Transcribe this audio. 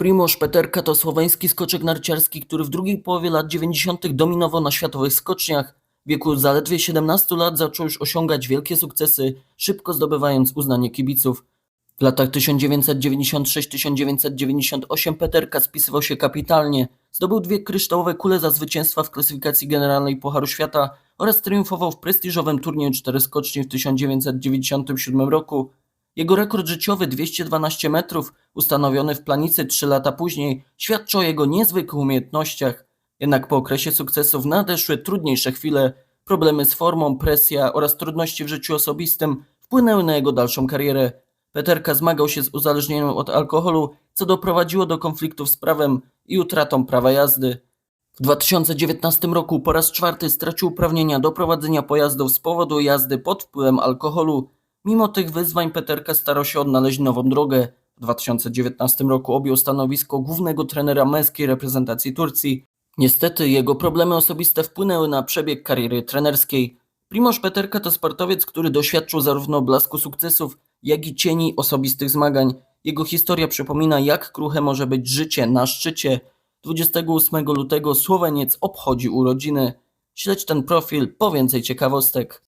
Primoz Peterka to słoweński skoczek narciarski, który w drugiej połowie lat 90. dominował na światowych skoczniach. W wieku zaledwie 17 lat zaczął już osiągać wielkie sukcesy, szybko zdobywając uznanie kibiców. W latach 1996-1998 Peterka spisywał się kapitalnie. Zdobył dwie kryształowe kule za zwycięstwa w klasyfikacji generalnej Pucharu Świata oraz triumfował w prestiżowym turnieju cztery skoczni w 1997 roku. Jego rekord życiowy 212 metrów, ustanowiony w planicy 3 lata później, świadczy o jego niezwykłych umiejętnościach. Jednak po okresie sukcesów nadeszły trudniejsze chwile. Problemy z formą, presja oraz trudności w życiu osobistym wpłynęły na jego dalszą karierę. Peterka zmagał się z uzależnieniem od alkoholu, co doprowadziło do konfliktów z prawem i utratą prawa jazdy. W 2019 roku po raz czwarty stracił uprawnienia do prowadzenia pojazdów z powodu jazdy pod wpływem alkoholu. Mimo tych wyzwań Peterka starał się odnaleźć nową drogę. W 2019 roku objął stanowisko głównego trenera męskiej reprezentacji Turcji. Niestety jego problemy osobiste wpłynęły na przebieg kariery trenerskiej. Primoz Peterka to sportowiec, który doświadczył zarówno blasku sukcesów, jak i cieni osobistych zmagań. Jego historia przypomina, jak kruche może być życie na szczycie. 28 lutego Słoweniec obchodzi urodziny. Śledź ten profil po więcej ciekawostek.